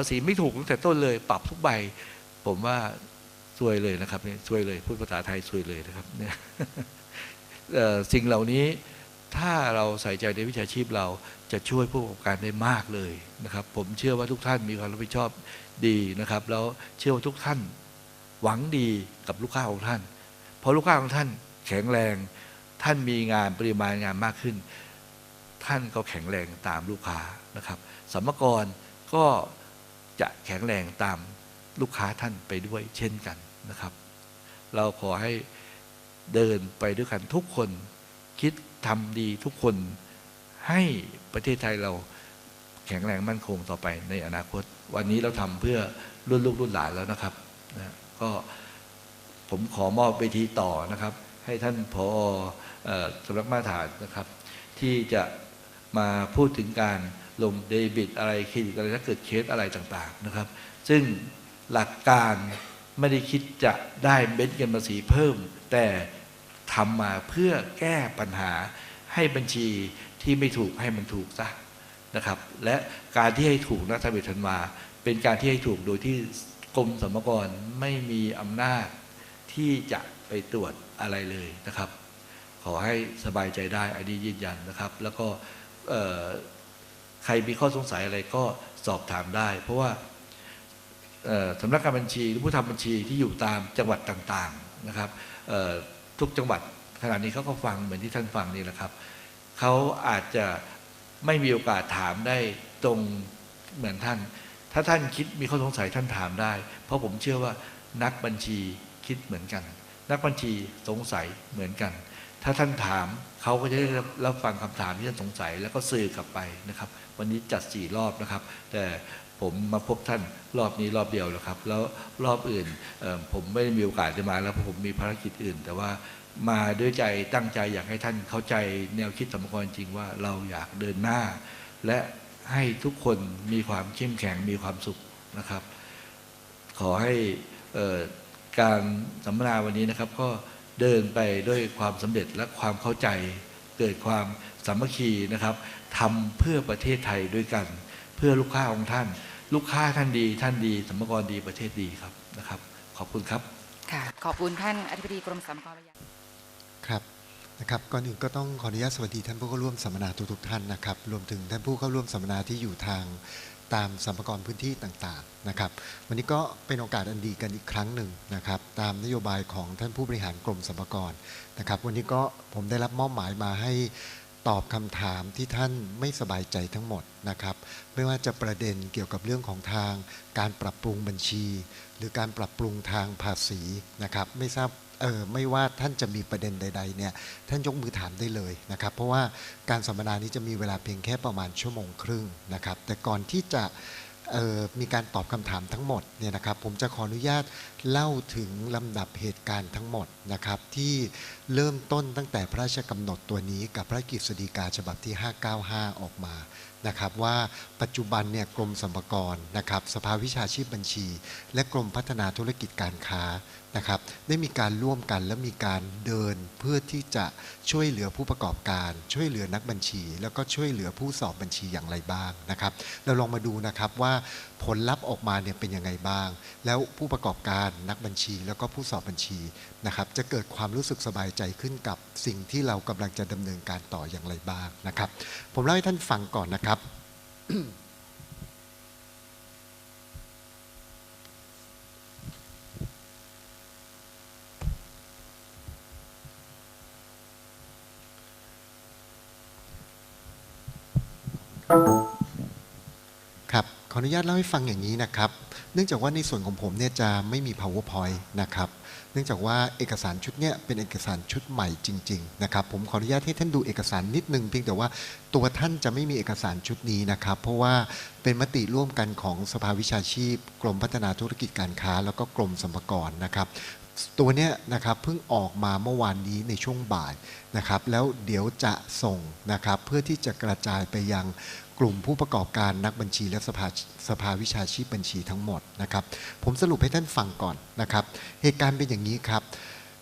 ภาษีไม่ถูกตั้งแต่ต้นเลยปรับทุกใบ ผมว่าซวยเลยนะครับเนี่ยซวยเลยพูดภาษาไทยซวยเลยนะครับเนี่ยสิ่งเหล่านี้ถ้าเราใส่ใจในวิชาชีพเราจะช่วยผู้ประกอบการได้มากเลยนะครับ ผมเชื่อว่าทุกท่านมีความรับผิดชอบดีนะครับ แล้วเชื่อว่าทุกท่านหวังดีกับลูกค้าของท่าน เพอลูกค้าของท่านแข็งแรง ท่านมีงานปริมาณงานมากขึ้น ท่านก็แข็งแรงตามลูกค้านะครับสมภารก็ จะแข็งแรงตามลูกค้าท่านไปด้วยเช่นกันนะครับ เราขอให้เดินไปด้วยกันทุกคนคิดทำดีทุกคนให้ประเทศไทยเราแข็งแรงมั่นคงต่อไปในอนาคต วันนี้เราทำเพื่อรุ่นลูกรุ่นหลานแล้วนะครับนะก็ผมขอมอบเวทีต่อนะครับ ให้ท่านผอออสำนักมาตรฐานนะครับ ที่จะมาพูดถึงการ ลงเดบิตอะไรเครดิตอะไรถ้าเกิดเคสอะไรต่างๆนะครับ ซึ่งหลักการไม่ได้คิดจะได้เบ็ดเงินภาษีเพิ่ม แต่ทำมาเพื่อแก้ปัญหาให้บัญชีที่ไม่ถูกให้มันถูกซะนะครับ และการที่ให้ถูกนะทะเบียนธันวาเป็นการที่ให้ถูกโดยที่กรมสรรพากรไม่มีอำนาจที่จะไปตรวจอะไรเลยนะครับ ขอให้สบายใจได้อันนี้ยืนยันนะครับ แล้วก็ ใครมีข้อสงสัยอะไรก็สอบถามได้ เพราะว่าสำนักงานบัญชีหรือผู้ทำบัญชีที่อยู่ตามจังหวัดต่างๆนะครับทุกจังหวัดขณะนี้เขาก็ฟังเหมือนที่ท่านฟังนี่แหละครับเขาอาจจะไม่มีโอกาสถามได้ตรงเหมือนท่าน ถ้าท่านคิดมีข้อสงสัยท่านถามได้ เพราะผมเชื่อว่านักบัญชีคิดเหมือนกัน นักบัญชีสงสัยเหมือนกัน ถ้าท่านถามเขาก็จะได้รับฟังคำถามที่ท่านสงสัย แล้วก็สื่อกลับไปนะครับ วันนี้จัดสี่รอบนะครับ แต่ผมมาพบท่านรอบนี้รอบเดียวแล้วครับ แล้วรอบอื่นผมไม่ได้มีโอกาสจะมา แล้วเพราะผมมีภารกิจอื่น แต่ว่ามาด้วยใจตั้งใจอยากให้ท่านเข้าใจแนวคิดสมกรจริงว่าเราอยากเดินหน้า และให้ทุกคนมีความเข้มแข็งมีความสุขนะครับ ขอให้การสัมมนาวันนี้นะครับก็ เดินไปด้วยความสำเร็จและความเข้าใจ เกิดความสามัคคีนะครับทำเพื่อประเทศไทยด้วยกัน เพื่อลูกค้าของท่าน ลูกค้าท่านดี ท่านดีสัมภากรดีประเทศดีครับนะครับ ขอบคุณครับค่ะขอบคุณท่านอธิบดีกรมสรรพากรครับนะครับก่อนอื่นก็ต้องขออนุญาตสวัสดีท่านผู้เข้าร่วมสัมมนาทุกๆท่านนะครับรวมถึงท่านผู้เข้าร่วมสัมมนาที่อยู่ทาง ตามสัมภากระพื้นที่ต่างๆนะครับ วันนี้ก็เป็นโอกาสอันดีกันอีกครั้งหนึ่งนะครับ ตามนโยบายของท่านผู้บริหารกรมสัมภากระนะครับ วันนี้ก็ผมได้รับมอบหมายมาให้ตอบคำถามที่ท่านไม่สบายใจทั้งหมดนะครับ ไม่ว่าจะประเด็นเกี่ยวกับเรื่องของทาง การปรับปรุงบัญชี หรือการปรับปรุงทางภาษีนะครับ ไม่ทราบ เออไม่ว่าท่านจะมีประเด็นใด ๆ เนี่ยท่านยกมือถามได้เลยนะครับ เพราะว่าการสัมมนานี้จะมีเวลาเพียงแค่ประมาณชั่วโมงครึ่งนะครับ แต่ก่อนที่จะออมีการตอบคำถามทั้งหมดเนี่ยนะครับผมจะขออนุญาตเล่าถึงลำดับเหตุการณ์ทั้งหมดนะครับที่เริ่มต้นตั้งแต่พระราชกำหนดตัวนี้กับพระกฤษฎีกาฉบับที่ 595 ออกมานะครับว่าปัจจุบันเนี่ยกรมสรรพากรนะครับสภาวิชาชีพบัญชี และกรมพัฒนาธุรกิจการค้า นะครับ ได้มีการร่วมกันและมีการเดินเพื่อที่จะช่วยเหลือผู้ประกอบการ ช่วยเหลือนักบัญชี แล้วก็ช่วยเหลือผู้สอบบัญชีอย่างไรบ้างนะครับ เราลองมาดูนะครับว่าผลลัพธ์ออกมาเนี่ยเป็นยังไงบ้าง แล้วผู้ประกอบการนักบัญชี แล้วก็ผู้สอบบัญชีนะครับ จะเกิดความรู้สึกสบายใจขึ้นกับสิ่งที่เรากำลังจะดำเนินการต่ออย่างไรบ้างนะครับ ผมเล่าให้ท่านฟังก่อนนะครับ ครับขออนุญาตเล่าให้ฟังอย่างนี้นะครับ เนื่องจากว่าในส่วนของผมเนี่ยจะไม่มี powerpoint นะครับเนื่องจากว่าเอกสารชุดเนี้ยเป็นเอกสารชุดใหม่จริงๆนะครับผมขออนุญาตให้ท่านดูเอกสารนิดนึงเพียงแต่ว่าตัวท่านจะไม่มีเอกสารชุดนี้นะครับ เพราะว่าเป็นมติร่วมกันของสภาวิชาชีพ กรมพัฒนาธุรกิจการค้า แล้วก็กรมสรรพากรนะครับ ตัวเนี้ยนะครับเพิ่งออกมาเมื่อวานนี้ในช่วงบ่ายนะครับแล้วเดี๋ยวจะส่งนะครับเพื่อที่จะกระจายไปยังกลุ่มผู้ประกอบการนักบัญชีและสภาสภาวิชาชีพบัญชีทั้งหมดนะครับผมสรุปให้ท่านฟังก่อนนะครับเหตุการณ์เป็นอย่างนี้ครับ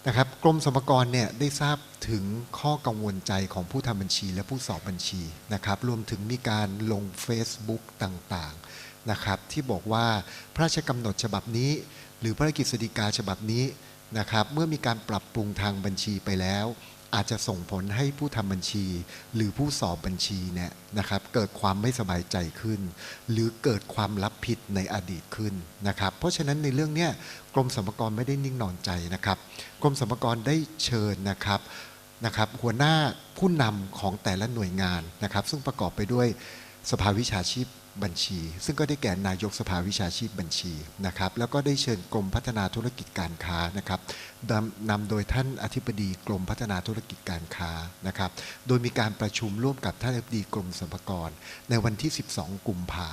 นะครับกรมสรรพากรเนี่ยได้ทราบถึงข้อกังวลใจของผู้ทำบัญชีและผู้สอบบัญชีนะครับรวมถึงมีการลง Facebook ต่างๆนะครับที่บอกว่าพระราชกำหนดฉบับนี้ หรือพระราชกฤษฎีกาฉบับนี้ นะครับ เมื่อมีการปรับปรุงทางบัญชีไปแล้ว อาจจะส่งผลให้ผู้ทำบัญชี หรือผู้สอบบัญชีเนี่ยนะครับ เกิดความไม่สบายใจขึ้น หรือเกิดความรับผิดในอดีตขึ้นนะครับ เพราะฉะนั้นในเรื่องเนี้ยกรมสรรพากรไม่ได้นิ่งนอนใจนะครับ กรมสรรพากรได้เชิญนะครับนะครับหัวหน้าผู้นำของแต่ละหน่วยงานนะครับ ซึ่งประกอบไปด้วยสภาวิชาชีพ บัญชี ซึ่งก็ได้แก่นายกสภาวิชาชีพบัญชีนะครับแล้วก็ได้เชิญกรมพัฒนาธุรกิจการค้านะครับนำนำโดยท่านอธิบดีกรมพัฒนาธุรกิจการค้านะครับโดยมีการประชุมร่วมกับท่านอธิบดีกรมสรรพากรในวันที่ 12 กุมภา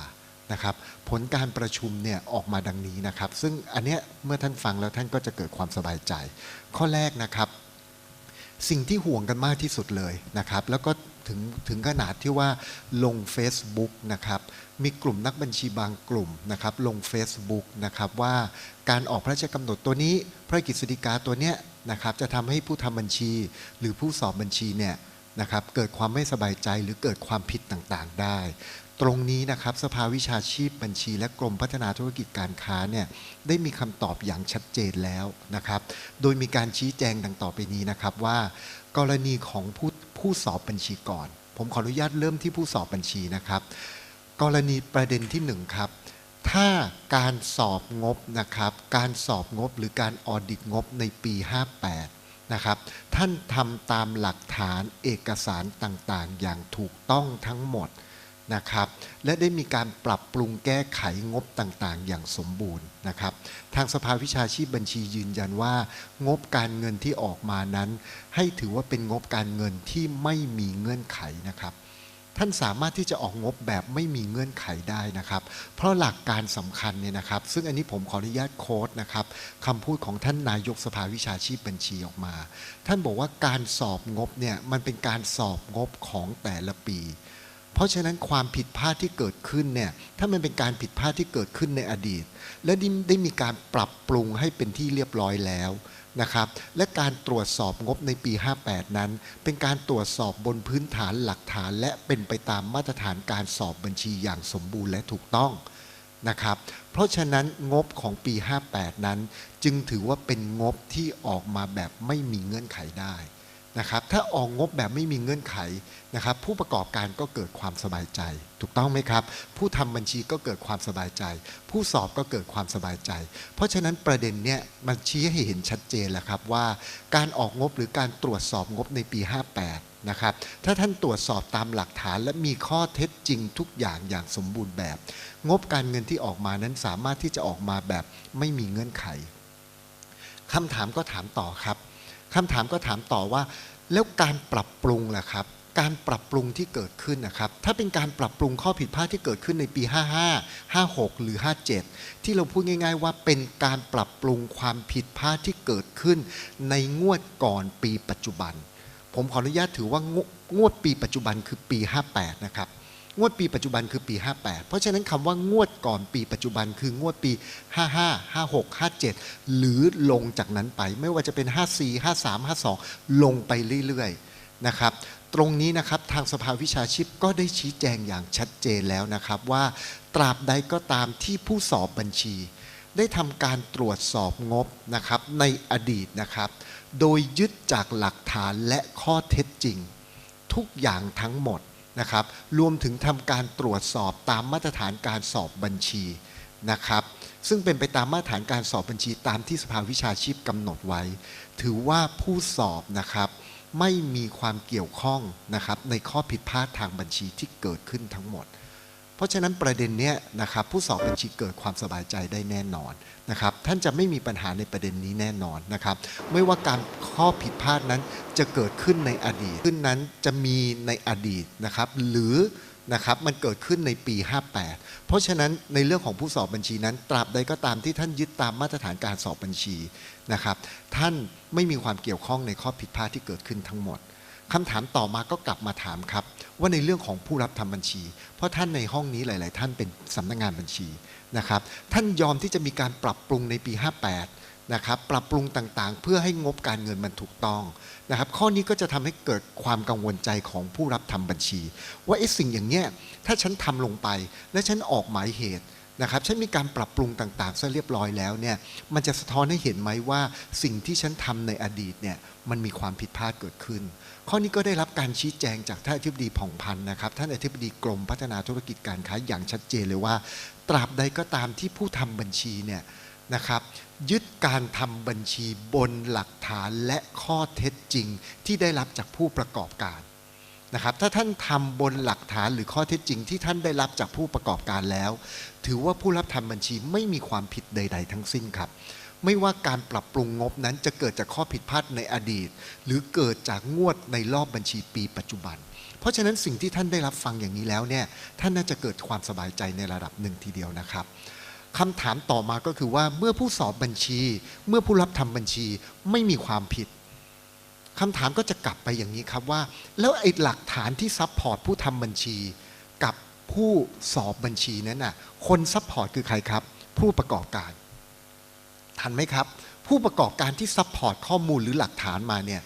นะครับผลการประชุมเนี่ยออกมาดังนี้นะครับ ซึ่งอันเนี้ยเมื่อท่านฟังแล้วท่านก็จะเกิดความสบายใจ ข้อแรกนะครับ สิ่งที่ห่วงกันมากที่สุดเลยนะครับ แล้วก็ ถึงถึงขนาดที่ว่าลง Facebook นะครับมีกลุ่มนักบัญชีบางกลุ่มนะครับลง Facebook นะครับว่าการออกพระราชกำหนดตัวนี้ พระกฤษฎีกาตัวเนี้ยนะครับจะทำให้ผู้ทำบัญชีหรือผู้สอบบัญชีเนี่ยนะครับเกิดความไม่สบายใจหรือเกิดความผิดต่างๆได้ ตรงนี้นะครับสภาวิชาชีพบัญชี และกรมพัฒนาธุรกิจการค้าเนี่ยได้มีคำตอบอย่างชัดเจนแล้วนะครับ โดยมีการชี้แจงดังต่อไปนี้นะครับว่า กรณีของผู้ ผู้สอบบัญชีก่อน ผมขออนุญาตเริ่มที่ผู้สอบบัญชีนะครับ กรณีประเด็นที่หนึ่งครับ ถ้าการสอบงบนะครับ การสอบงบหรือการออดิตงบในปี 58 นะครับ ท่านทำตามหลักฐานเอกสารต่างๆ อย่างถูกต้องทั้งหมด นะครับ และได้มีการปรับปรุงแก้ไขงบต่างๆ อย่างสมบูรณ์นะครับ ทางสภาวิชาชีพบัญชียืนยันว่า งบการเงินที่ออกมานั้น ให้ถือว่าเป็นงบการเงินที่ไม่มีเงื่อนไขนะครับ ท่านสามารถที่จะออกงบแบบไม่มีเงื่อนไขได้นะครับ เพราะหลักการสำคัญเนี่ยนะครับ ซึ่งอันนี้ผมขออนุญาตโค้ดนะครับคำพูดของท่านนายกสภาวิชาชีพบัญชีออกมา ท่านบอกว่าการสอบงบเนี่ยมันเป็นการสอบงบของแต่ละปี เพราะฉะนั้นความผิดพลาดที่เกิดขึ้นเนี่ยถ้ามันเป็นการผิดพลาดที่เกิดขึ้นในอดีต และได้ได้มีการปรับปรุงให้เป็นที่เรียบร้อยแล้วนะครับและการตรวจสอบงบในปี 58 นั้น เป็นการตรวจสอบบนพื้นฐานหลักฐาน และเป็นไปตามมาตรฐานการสอบบัญชีอย่างสมบูรณ์และถูกต้องนะครับเพราะฉะนั้นงบของปี 58 นั้น จึงถือว่าเป็นงบที่ออกมาแบบไม่มีเงื่อนไขได้ นะครับถ้าออกงบแบบไม่มีเงื่อนไขนะครับผู้ประกอบการก็เกิดความสบายใจ ถูกต้องไหมครับ ผู้ทำบัญชีก็เกิดความสบายใจ ผู้สอบก็เกิดความสบายใจ เพราะฉะนั้นประเด็นเนี้ยมันชี้ให้เห็นชัดเจนแล้วครับว่าการออกงบหรือการตรวจสอบงบในปี 58นะครับถ้าท่านตรวจสอบตามหลักฐานและมีข้อเท็จจริงทุกอย่างอย่างสมบูรณ์แบบ งบการเงินที่ออกมานั้นสามารถที่จะออกมาแบบไม่มีเงื่อนไขคำถามก็ถามต่อครับ คำถามก็ถามต่อว่า แล้วการปรับปรุงล่ะครับ การปรับปรุงที่เกิดขึ้นนะครับ ถ้าเป็นการปรับปรุงข้อผิดพลาดที่เกิดขึ้นในปี 55 56 หรือ 57 ที่เราพูดง่าย ๆ ว่าเป็นการปรับปรุงความผิดพลาดที่เกิดขึ้น ในงวดก่อนปีปัจจุบัน ผมขออนุญาตถือว่างวดปีปัจจุบันคือปี 58 นะครับ งวดปีปัจจุบันคือปี 58 เพราะฉะนั้นคำว่างวดก่อนปีปัจจุบันคืองวดปี 55 56 57 หรือลงจากนั้นไปไม่ว่าจะเป็น 54 53 52 ลงไปเรื่อยๆนะครับตรงนี้นะครับทางสภาวิชาชีพก็ได้ชี้แจงอย่างชัดเจนแล้วนะครับว่าตราบใดก็ตามที่ผู้สอบบัญชี ได้ทำการตรวจสอบงบนะครับในอดีตนะครับ โดยยึดจากหลักฐานและข้อเท็จจริง ทุกอย่างทั้งหมด นะครับ รวมถึงทำการตรวจสอบตามมาตรฐานการสอบบัญชีนะครับ ซึ่งเป็นไปตามมาตรฐานการสอบบัญชีตามที่สภาวิชาชีพกำหนดไว้ ถือว่าผู้สอบนะครับไม่มีความเกี่ยวข้องนะครับในข้อผิดพลาดทางบัญชีที่เกิดขึ้นทั้งหมด เพราะฉะนั้นประเด็นนี้นะครับผู้สอบบัญชีเกิดความสบายใจได้แน่นอนนะครับท่านจะไม่มีปัญหาในประเด็นนี้แน่นอนนะครับไม่ว่าการข้อผิดพลาดนั้นจะเกิดขึ้นในอดีตขึ้นนั้นจะมีในอดีตนะครับหรือนะครับมันเกิดขึ้นในปี 58 เพราะฉะนั้นในเรื่องของผู้สอบบัญชีนั้น ตราบใดก็ตามที่ท่านยึดตามมาตรฐานการสอบบัญชีนะครับท่านไม่มีความเกี่ยวข้องในข้อผิดพลาดที่เกิดขึ้นทั้งหมดคำถามต่อมาก็กลับมาถามครับ ว่าในเรื่องของผู้รับทำบัญชี เพราะท่านในห้องนี้หลาย ๆ ท่านเป็นสำนักงานบัญชีนะครับ ท่านยอมที่จะมีการปรับปรุงในปี 58 นะครับ ปรับปรุงต่าง ๆ เพื่อให้งบการเงินมันถูกต้องนะครับ ข้อนี้ก็จะทำให้เกิดความกังวลใจของผู้รับทำบัญชี ว่าไอ้สิ่งอย่างเนี้ยถ้าฉันทำลงไป และฉันออกหมายเหตุ นะครับฉันมีการปรับปรุงต่างๆซะเรียบร้อยแล้วเนี่ยมันจะสะท้อนให้เห็นไหมว่าสิ่งที่ฉันทำในอดีตเนี่ยมันมีความผิดพลาดเกิดขึ้น ข้อนี้ก็ได้รับการชี้แจงจากท่านอธิบดีผ่องพันธ์นะครับ ท่านอธิบดีกรมพัฒนาธุรกิจการค้าอย่างชัดเจนเลยว่า ตราบใดก็ตามที่ผู้ทำบัญชีเนี่ยนะครับยึดการทำบัญชีบนหลักฐานและข้อเท็จจริงที่ได้รับจากผู้ประกอบการ นะครับถ้าท่านทำบนหลักฐานหรือข้อเท็จจริงที่ท่านได้รับจากผู้ประกอบการแล้ว ถือว่าผู้รับทำบัญชีไม่มีความผิดใด ๆ ทั้งสิ้นครับ ไม่ว่าการปรับปรุงงบนั้นจะเกิดจากข้อผิดพลาดในอดีต หรือเกิดจากงวดในรอบบัญชีปีปัจจุบัน เพราะฉะนั้นสิ่งที่ท่านได้รับฟังอย่างนี้แล้วเนี่ยท่านน่าจะเกิดความสบายใจในระดับหนึ่งทีเดียวนะครับคำถามต่อมาก็คือว่าเมื่อผู้สอบบัญชี เมื่อผู้รับทำบัญชีไม่มีความผิด คำถามก็จะกลับไปอย่างนี้ครับว่า แล้วไอ้หลักฐานที่ซัพพอร์ตผู้ทำบัญชีกับผู้สอบบัญชีนั้นน่ะคนซัพพอร์ตคือใครครับ ผู้ประกอบการ ทันไหมครับ ผู้ประกอบการที่ซัพพอร์ตข้อมูลหรือหลักฐานมาเนี่ย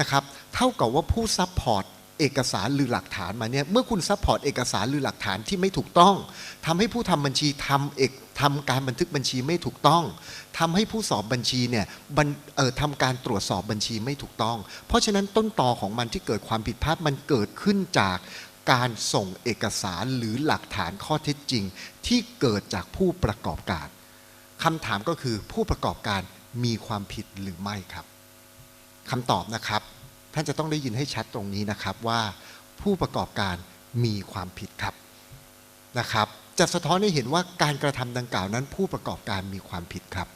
นะครับเท่ากับว่าผู้ซัพพอร์ต เอกสารหรือหลักฐานมาเนี่ยเมื่อคุณซัพพอร์ตเอกสารหรือหลักฐานที่ไม่ถูกต้องทำให้ผู้ทำบัญชีทำเอกทำการบันทึกบัญชีไม่ถูกต้องทำให้ผู้สอบบัญชีเนี่ยบันเอ่อทำการตรวจสอบบัญชีไม่ถูกต้อง เพราะฉะนั้นต้นตอของมันที่เกิดความผิดพลาดมันเกิดขึ้นจากการส่งเอกสารหรือหลักฐานข้อเท็จจริง ที่เกิดจากผู้ประกอบการคำถามก็คือผู้ประกอบการมีความผิดหรือไม่ครับคำตอบนะครับ ท่านจะต้องได้ยินให้ชัดตรงนี้นะครับว่าผู้ประกอบการมีความผิดครับนะครับ จะสะท้อนให้เห็นว่าการกระทำดังกล่าวนั้น ผู้ประกอบการมีความผิดครับ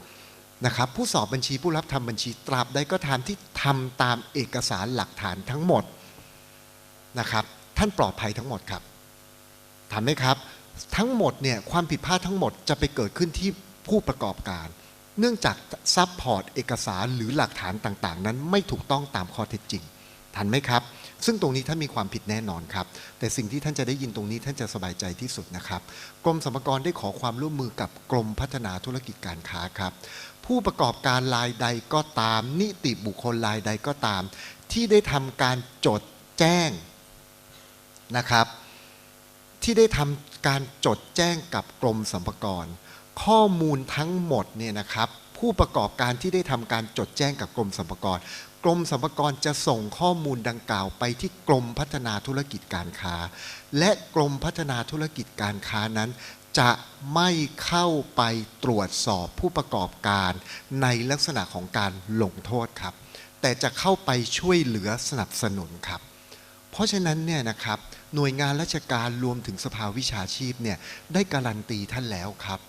นะครับ ผู้สอบบัญชีผู้รับทำบัญชีตราบใดก็ตามที่ทำตามเอกสารหลักฐานทั้งหมดนะครับ ท่านปลอดภัยทั้งหมดครับถามไหมครับ ทั้งหมดเนี่ยความผิดพลาดทั้งหมดจะไปเกิดขึ้นที่ผู้ประกอบการ เนื่องจากซัพพอร์ตเอกสารหรือหลักฐานต่างๆ นั้นไม่ถูกต้องตามข้อเท็จจริง ทันไหมครับ ซึ่งตรงนี้ท่านมีความผิดแน่นอนครับ แต่สิ่งที่ท่านจะได้ยินตรงนี้ท่านจะสบายใจที่สุดนะครับ กรมสรรพากรได้ขอความร่วมมือกับกรมพัฒนาธุรกิจการค้าครับ ผู้ประกอบการรายใดก็ตาม นิติบุคคลรายใดก็ตาม ที่ได้ทำการจดแจ้งนะครับ ที่ได้ทำการจดแจ้งกับกรมสรรพากร ข้อมูลทั้งหมดเนี่ยนะครับผู้ประกอบการที่ได้ทำการจดแจ้งกับกรมสรรพากรกรมสรรพากรจะส่งข้อมูลดังกล่าวไปที่กรมพัฒนาธุรกิจการค้า และกรมพัฒนาธุรกิจการค้านั้น จะไม่เข้าไปตรวจสอบผู้ประกอบการในลักษณะของการลงโทษครับ แต่จะเข้าไปช่วยเหลือสนับสนุนครับ เพราะฉะนั้นเนี่ยนะครับหน่วยงานราชการรวมถึงสภาวิชาชีพเนี่ยได้การันตีท่านแล้วครับ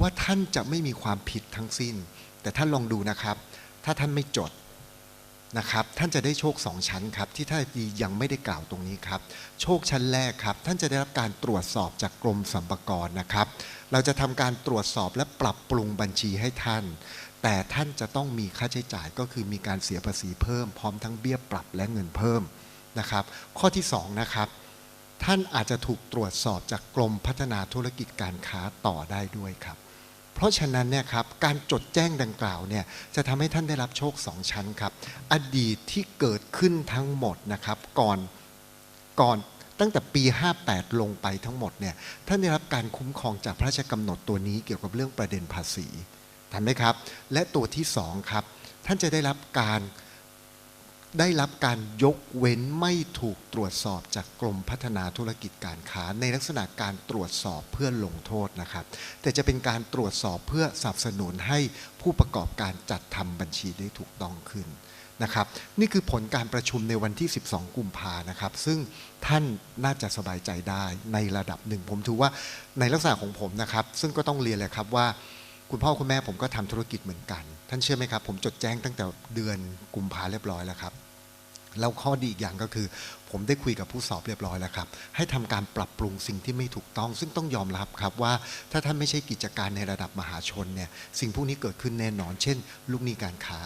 ว่าท่านจะไม่มีความผิดทั้งสิ้น แต่ท่านลองดูนะครับ ถ้าท่านไม่จดนะครับ ท่านจะได้โชคสองชั้นครับ ที่ท่านดียังไม่ได้กล่าวตรงนี้ครับ โชคชั้นแรกครับ ท่านจะได้รับการตรวจสอบจากกรมสรรพากรนะครับ เราจะทำการตรวจสอบและปรับปรุงบัญชีให้ท่าน แต่ท่านจะต้องมีค่าใช้จ่ายก็คือมีการเสียภาษีเพิ่มพร้อมทั้งเบี้ยปรับและเงินเพิ่มนะครับ ข้อที่สองนะครับท่านอาจจะถูกตรวจสอบจากกรมพัฒนาธุรกิจการค้าต่อได้ด้วยครับ เพราะฉะนั้นเนี่ยครับการจดแจ้งดังกล่าวเนี่ยจะทำให้ท่านได้รับโชคสองชั้นครับ อดีตที่เกิดขึ้นทั้งหมดนะครับก่อนก่อนตั้งแต่ปี 58 ลงไปทั้งหมดเนี่ยท่านได้รับการคุ้มครองจากพระราชกำหนดตัวนี้เกี่ยวกับเรื่องประเด็นภาษีทันไหมครับ และตัวที่สองครับท่านจะได้รับการ ได้รับการยกเว้นไม่ถูกตรวจสอบจากกรมพัฒนาธุรกิจการค้า ในลักษณะการตรวจสอบเพื่อลงโทษนะครับ แต่จะเป็นการตรวจสอบเพื่อสนับสนุนให้ผู้ประกอบการจัดทำบัญชีได้ถูกต้องขึ้นนะครับนี่คือผลการประชุมในวันที่ 12 กุมภานะครับ ซึ่งท่านน่าจะสบายใจได้ในระดับหนึ่ง ผมถือว่าในลักษณะของผมนะครับ ซึ่งก็ต้องเรียนเลยครับว่า คุณพ่อคุณแม่ผมก็ทำธุรกิจเหมือนกัน ท่านเชื่อไหมครับ ผมจดแจ้งตั้งแต่เดือนกุมภาเรียบร้อยแล้วครับ แล้วข้อดีอีกอย่างก็คือ ผมได้คุยกับผู้สอบเรียบร้อยแล้วครับ ให้ทำการปรับปรุงสิ่งที่ไม่ถูกต้อง ซึ่งต้องยอมรับครับว่า ถ้าท่านไม่ใช่กิจการในระดับมหาชนเนี่ยสิ่งพวกนี้เกิดขึ้นแน่นอน เช่น ลูกหนี้การค้า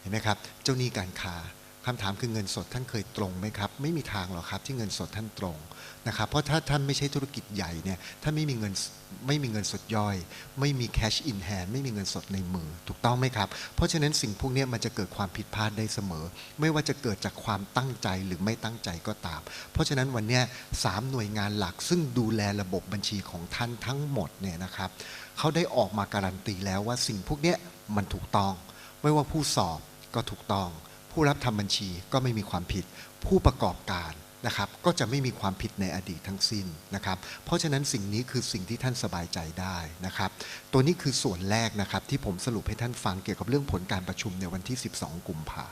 เห็นไหมครับเจ้าหนี้การค้า คำถามคือเงินสดท่านเคยตรงไหมครับ ไม่มีทางหรอกครับที่เงินสดท่านตรงนะครับ เพราะถ้าท่านไม่ใช่ธุรกิจใหญ่เนี่ยท่านไม่มีเงินไม่มีเงินสดย่อย ไม่มี cash in hand ไม่มีเงินสดในมือ ถูกต้องไหมครับ เพราะฉะนั้นสิ่งพวกนี้มันจะเกิดความผิดพลาดได้เสมอ ไม่ว่าจะเกิดจากความตั้งใจหรือไม่ตั้งใจก็ตาม เพราะฉะนั้นวันนี้สามหน่วยงานหลักซึ่งดูแลระบบบัญชีของท่านทั้งหมดเนี่ยนะครับเขาได้ออกมาการันตีแล้วว่าสิ่งพวกนี้มันถูกต้อง ไม่ว่าผู้สอบก็ถูกต้อง ผู้รับทำบัญชีก็ไม่มีความผิด ผู้ประกอบการนะครับก็จะไม่มีความผิดในอดีตทั้งสิ้นนะครับ เพราะฉะนั้นสิ่งนี้คือสิ่งที่ท่านสบายใจได้นะครับ ตัวนี้คือส่วนแรกนะครับที่ผมสรุปให้ท่านฟังเกี่ยวกับเรื่องผลการประชุมในวันที่ 12 กุมภา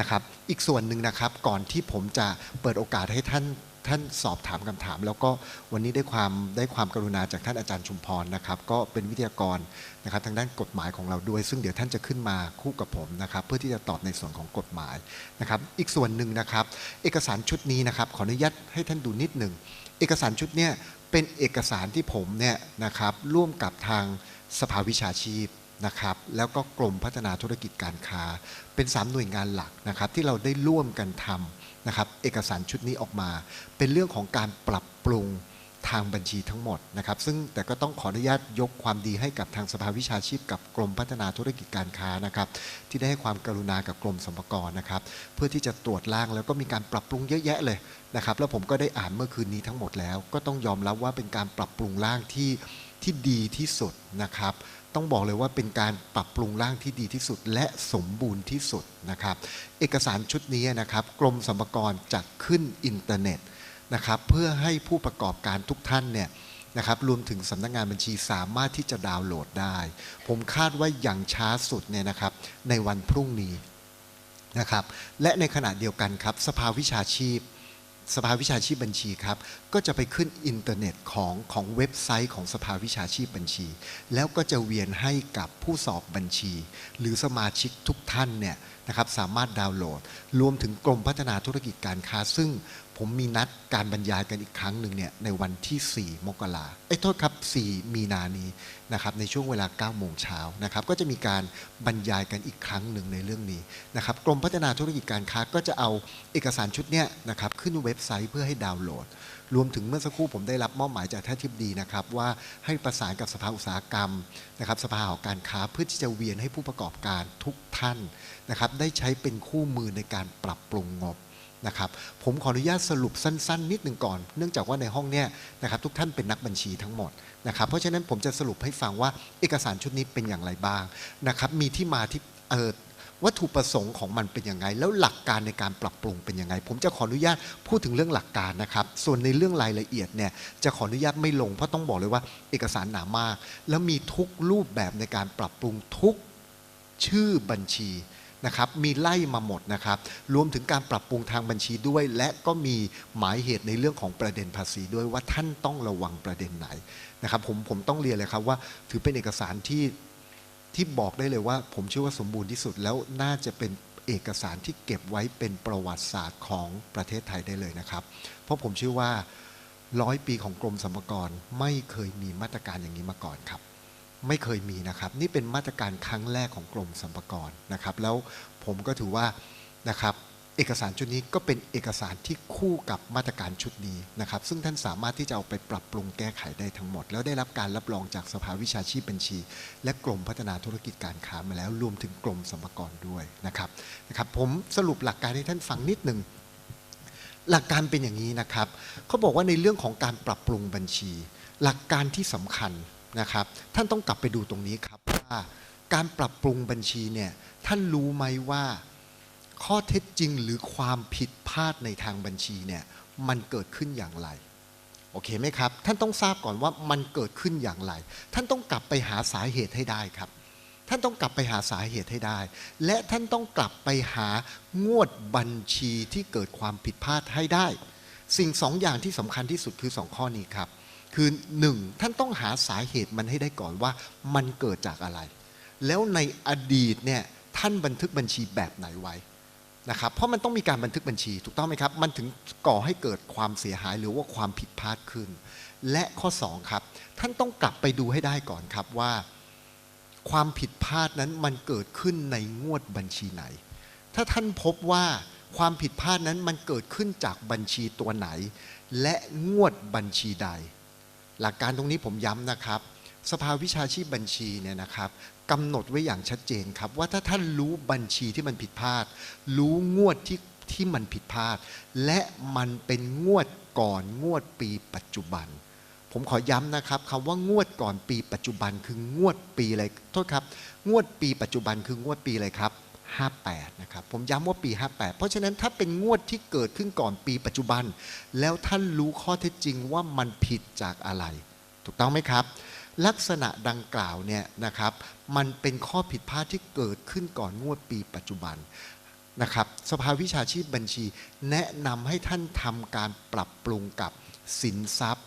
นะครับ อีกส่วนหนึ่งนะครับก่อนที่ผมจะเปิดโอกาสให้ท่าน ท่านสอบถามคำถาม แล้วก็วันนี้ได้ความได้ความกรุณาจากท่านอาจารย์ชุมพรนะครับก็เป็นวิทยากรนะครับทางด้านกฎหมายของเราด้วย ซึ่งเดี๋ยวท่านจะขึ้นมาคู่กับผมนะครับเพื่อที่จะตอบในส่วนของกฎหมายนะครับอีกส่วนหนึ่งนะครับ เอกสารชุดนี้นะครับขออนุญาตให้ท่านดูนิดหนึ่งเอกสารชุดเนี้ยเป็นเอกสารที่ผมเนี่ยนะครับร่วมกับทางสภาวิชาชีพนะครับแล้วก็กรมพัฒนาธุรกิจการค้า เป็นสามหน่วยงานหลักนะครับที่เราได้ร่วมกันทำ นะครับเอกสารชุดนี้ออกมา เป็นเรื่องของการปรับปรุงทางบัญชีทั้งหมดนะครับ ซึ่งแต่ก็ต้องขออนุญาตยกความดีให้กับทางสภาวิชาชีพ กับกรมพัฒนาธุรกิจการค้านะครับ ที่ได้ให้ความกรุณากับกรมสรรพากรนะครับ เพื่อที่จะตรวจร่างแล้วก็มีการปรับปรุงเยอะแยะเลยนะครับ แล้วผมก็ได้อ่านเมื่อคืนนี้ทั้งหมดแล้ว ก็ต้องยอมรับว่าเป็นการปรับปรุงร่างที่ที่ดีที่สุดนะครับ ต้องบอกเลยว่าเป็นการปรับปรุงร่างที่ดีที่สุด และสมบูรณ์ที่สุดนะครับ เอกสารชุดนี้นะครับ กรมสรรพากรจะขึ้นอินเทอร์เน็ตนะครับเพื่อให้ผู้ประกอบการทุกท่านเนี่ยนะครับรวมถึงสำนักงานบัญชีสามารถที่จะดาวน์โหลดได้ ผมคาดว่าอย่างช้าสุดเนี่ยนะครับในวันพรุ่งนี้นะครับและในขณะเดียวกันครับสภาวิชาชีพ สภาวิชาชีพบัญชีครับ ก็จะไปขึ้นอินเทอร์เน็ตของของเว็บไซต์ของสภาวิชาชีพบัญชี แล้วก็จะเวียนให้กับผู้สอบบัญชี หรือสมาชิกทุกท่านเนี่ยนะครับสามารถดาวน์โหลด รวมถึงกรมพัฒนาธุรกิจการค้าซึ่ง ผมมีนัดการบรรยายกันอีกครั้งหนึ่งเนี่ยในวันที่ 4 มกราเอ้ยโทษครับ 4 มีนานี้นะครับในช่วงเวลา 9 โมงเช้านะครับก็จะมีการบรรยายกันอีกครั้งหนึ่งในเรื่องนี้นะครับกรมพัฒนาธุรกิจการค้าก็จะเอาเอกสารชุดเนี้ยนะครับขึ้นเว็บไซต์เพื่อให้ดาวน์โหลด รวมถึงเมื่อสักครู่ผมได้รับมอบหมายจากท่านทิบดีนะครับว่าให้ประสานกับสภาอุตสาหกรรมนะครับสภาหอการค้าเพื่อที่จะเวียนให้ผู้ประกอบการทุกท่านนะครับได้ใช้เป็นคู่มือในการปรับปรุงงบ นะครับผมขออนุญาตสรุปสั้น ๆ นิดหนึ่งก่อน เนื่องจากว่าในห้องเนี้ยนะครับทุกท่านเป็นนักบัญชีทั้งหมดนะครับเพราะฉะนั้นผมจะสรุปให้ฟังว่าเอกสารชุดนี้เป็นอย่างไรบ้างนะครับมีที่มาที่เออวัตถุประสงค์ของมันเป็นยังไง แล้วหลักการในการปรับปรุงเป็นยังไง ผมจะขออนุญาตพูดถึงเรื่องหลักการนะครับ ส่วนในเรื่องรายละเอียดเนี่ยจะขออนุญาตไม่ลงเพราะต้องบอกเลยว่า เอกสารหนามาก แล้วมีทุกรูปแบบในการปรับปรุงทุกชื่อบัญชี นะครับมีไล่มาหมดนะครับรวมถึงการปรับปรุงทางบัญชีด้วย และก็มีหมายเหตุในเรื่องของประเด็นภาษีด้วยว่าท่านต้องระวังประเด็นไหนนะครับผมผมต้องเรียนเลยครับว่า ถือเป็นเอกสารที่ที่บอกได้เลยว่า ผมเชื่อว่าสมบูรณ์ที่สุดแล้วน่าจะเป็นเอกสารที่เก็บไว้เป็นประวัติศาสตร์ของประเทศไทยได้เลยนะครับ เพราะผมเชื่อว่าร้อยปีของกรมสรรพากรไม่เคยมีมาตรการอย่างนี้มาก่อนครับ ไม่เคยมีนะครับ นี่เป็นมาตรการครั้งแรกของกรมสรรพากรนะครับ แล้วผมก็ถือว่านะครับเอกสารชุดนี้ก็เป็นเอกสารที่คู่กับมาตรการชุดนี้นะครับ ซึ่งท่านสามารถที่จะเอาไปปรับปรุงแก้ไขได้ทั้งหมด แล้วได้รับการรับรองจากสภาวิชาชีพบัญชี และกรมพัฒนาธุรกิจการค้ามาแล้วรวมถึงกรมสรรพากรด้วยนะครับนะครับผมสรุปหลักการให้ท่านฟังนิดหนึ่งหลักการเป็นอย่างนี้นะครับเขาบอกว่าในเรื่องของการปรับปรุงบัญชี หลักการที่สำคัญ นะครับ ท่านต้องกลับไปดูตรงนี้ครับว่าการปรับปรุงบัญชีเนี่ยท่านรู้ไหมว่าข้อเท็จจริงหรือความผิดพลาดในทางบัญชีเนี่ยมันเกิดขึ้นอย่างไรโอเคไหมครับ ท่านต้องทราบก่อนว่ามันเกิดขึ้นอย่างไร ท่านต้องกลับไปหาสาเหตุให้ได้ครับ ท่านต้องกลับไปหาสาเหตุให้ได้ และท่านต้องกลับไปหางวดบัญชีที่เกิดความผิดพลาดให้ได้ สิ่งสองอย่างที่สำคัญที่สุดคือสองข้อนี้ครับ คือหนึ่งท่านต้องหาสาเหตุมันให้ได้ก่อนว่ามันเกิดจากอะไร แล้วในอดีตเนี่ยท่านบันทึกบัญชีแบบไหนไว้นะครับเพราะมันต้องมีการบันทึกบัญชีถูกต้องไหมครับ มันถึงก่อให้เกิดความเสียหายหรือว่าความผิดพลาดขึ้น และข้อสองครับท่านต้องกลับไปดูให้ได้ก่อนครับว่า ความผิดพลาดนั้นมันเกิดขึ้นในงวดบัญชีไหน ถ้าท่านพบว่าความผิดพลาดนั้นมันเกิดขึ้นจากบัญชีตัวไหน และงวดบัญชีใด หลักการตรงนี้ผมย้ำนะครับ สภาวิชาชีพบัญชีเนี่ยนะครับกำหนดไว้อย่างชัดเจนครับ ว่าถ้าท่านรู้บัญชีที่มันผิดพลาด รู้งวดที่ที่มันผิดพลาด และมันเป็นงวดก่อนงวดปีปัจจุบัน ผมขอย้ำนะครับคำว่างวดก่อนปีปัจจุบันคืองวดปีอะไรโทษครับ งวดปีปัจจุบันคืองวดปีอะไรครับ 58 นะครับ ผมย้ำว่าปี 58 เพราะฉะนั้นถ้าเป็นงวดที่เกิดขึ้นก่อนปีปัจจุบัน แล้วท่านรู้ข้อเท็จจริงว่ามันผิดจากอะไร ถูกต้องไหมครับ ลักษณะดังกล่าวเนี่ยนะครับ มันเป็นข้อผิดพลาดที่เกิดขึ้นก่อนงวดปีปัจจุบันนะครับ สภาวิชาชีพบัญชี แนะนำให้ท่านทำการปรับปรุงกับสินทรัพย์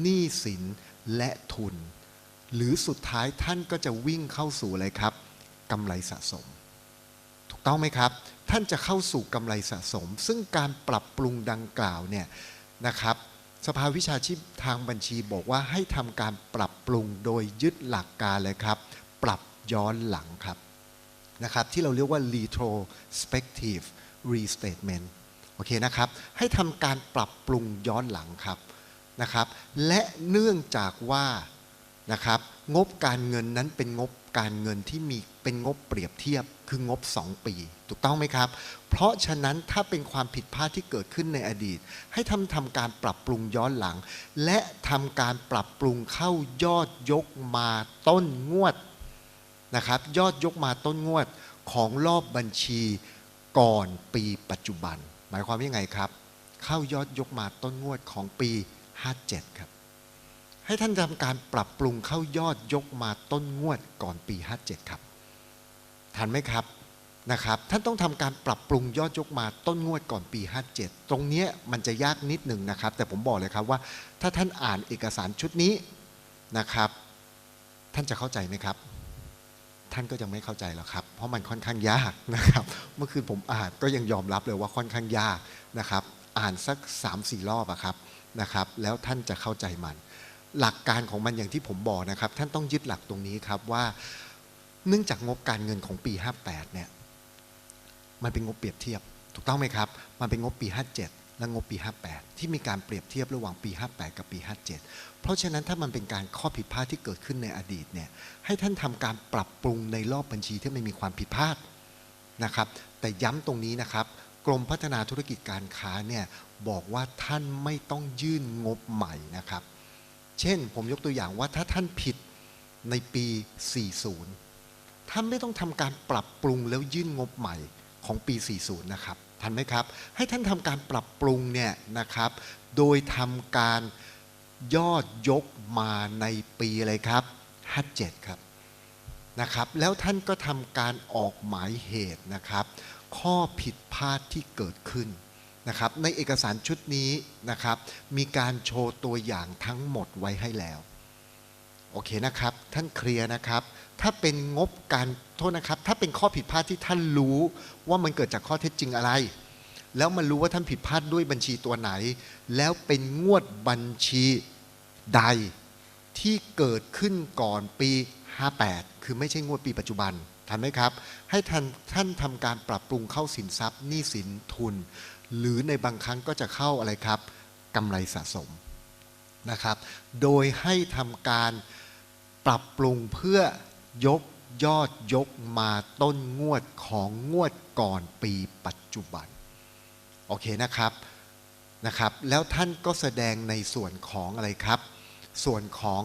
หนี้สินและทุน หรือสุดท้ายท่านก็จะวิ่งเข้าสู่อะไรครับกำไรสะสม ต้องไหมครับ ท่านจะเข้าสู่กำไรสะสม ซึ่งการปรับปรุงดังกล่าวเนี่ยนะครับ สภาวิชาชีพทางบัญชีบอกว่าให้ทำการปรับปรุงโดยยึดหลักการเลยครับ ปรับย้อนหลังครับนะครับ ที่เราเรียกว่า retrospective restatement โอเคนะครับ ให้ทำการปรับปรุงย้อนหลังครับนะครับ และเนื่องจากว่า นะครับ งบการเงินนั้นเป็นงบการเงินที่มีเป็นงบเปรียบเทียบ คืองบ 2 ปี ถูกต้องไหมครับ เพราะฉะนั้นถ้าเป็นความผิดพลาดที่เกิดขึ้นในอดีต ให้ทำทำการปรับปรุงย้อนหลัง และทำการปรับปรุงเข้ายอดยกมาต้นงวดนะครับ ยอดยกมาต้นงวดของรอบบัญชีก่อนปีปัจจุบัน หมายความว่ายังไงครับ เข้ายอดยกมาต้นงวดของปี 57 ครับ ให้ท่านทำการปรับปรุงเข้ายอดยกมาต้นงวดก่อนปี 57 ครับทันไหมครับนะครับท่านต้องทำการปรับปรุงยอดยกมาต้นงวดก่อนปี 57 ตรงเนี้ยมันจะยากนิดหนึ่งนะครับ แต่ผมบอกเลยครับว่าถ้าท่านอ่านเอกสารชุดนี้นะครับ ท่านจะเข้าใจไหมครับ ท่านก็ยังไม่เข้าใจหรอกครับ เพราะมันค่อนข้างยากนะครับ เมื่อคืนผมอ่านก็ยังยอมรับเลยว่าค่อนข้างยากนะครับ อ่านสัก 3-4 รอบอะครับนะครับ แล้วท่านจะเข้าใจมัน หลักการของมันอย่างที่ผมบอกนะครับ ท่านต้องยึดหลักตรงนี้ครับว่า เนื่องจากงบการเงินของปี 58 เนี่ย มันเป็นงบเปรียบเทียบ ถูกต้องไหมครับ มันเป็นงบปี 57 และงบปี 58 ที่มีการเปรียบเทียบระหว่างปี 58 กับปี 57 เพราะฉะนั้นถ้ามันเป็นการข้อผิดพลาดที่เกิดขึ้นในอดีตเนี่ยให้ท่านทำการปรับปรุงในรอบบัญชีที่ไม่มีความผิดพลาดนะครับ แต่ย้ำตรงนี้นะครับกรมพัฒนาธุรกิจการค้าเนี่ยบอกว่าท่านไม่ต้องยื่นงบใหม่นะครับ เช่น ผมยกตัวอย่างว่าถ้าท่านผิดในปี 40 ท่านไม่ต้องทำการปรับปรุงแล้วยื่นงบใหม่ของปี 40 นะครับทันไหมครับ ให้ท่านทำการปรับปรุงเนี่ยนะครับ โดยทำการยอดยกมาในปีอะไรครับ57ครับนะครับ แล้วท่านก็ทำการออกหมายเหตุนะครับ ข้อผิดพลาดที่เกิดขึ้น นะครับในเอกสารชุดนี้นะครับ มีการโชว์ตัวอย่างทั้งหมดไว้ให้แล้ว โอเคนะครับ ท่านเคลียร์นะครับ ถ้าเป็นงบการโทษนะครับ ถ้าเป็นข้อผิดพลาดที่ท่านรู้ว่ามันเกิดจากข้อเท็จจริงอะไร แล้วมันรู้ว่าท่านผิดพลาดด้วยบัญชีตัวไหน แล้วเป็นงวดบัญชีใดที่เกิดขึ้นก่อนปี 58 คือไม่ใช่งวดปีปัจจุบันทันไหมครับ ให้ท่านท่านทำการปรับปรุงเข้าสินทรัพย์หนี้สินทุน หรือในบางครั้งก็จะเข้าอะไรครับกำไรสะสมนะครับ โดยให้ทำการปรับปรุงเพื่อยกยอดยกมาต้นงวดของงวดก่อนปีปัจจุบัน โอเคนะครับนะครับ แล้วท่านก็แสดงในส่วนของอะไรครับ ส่วนของ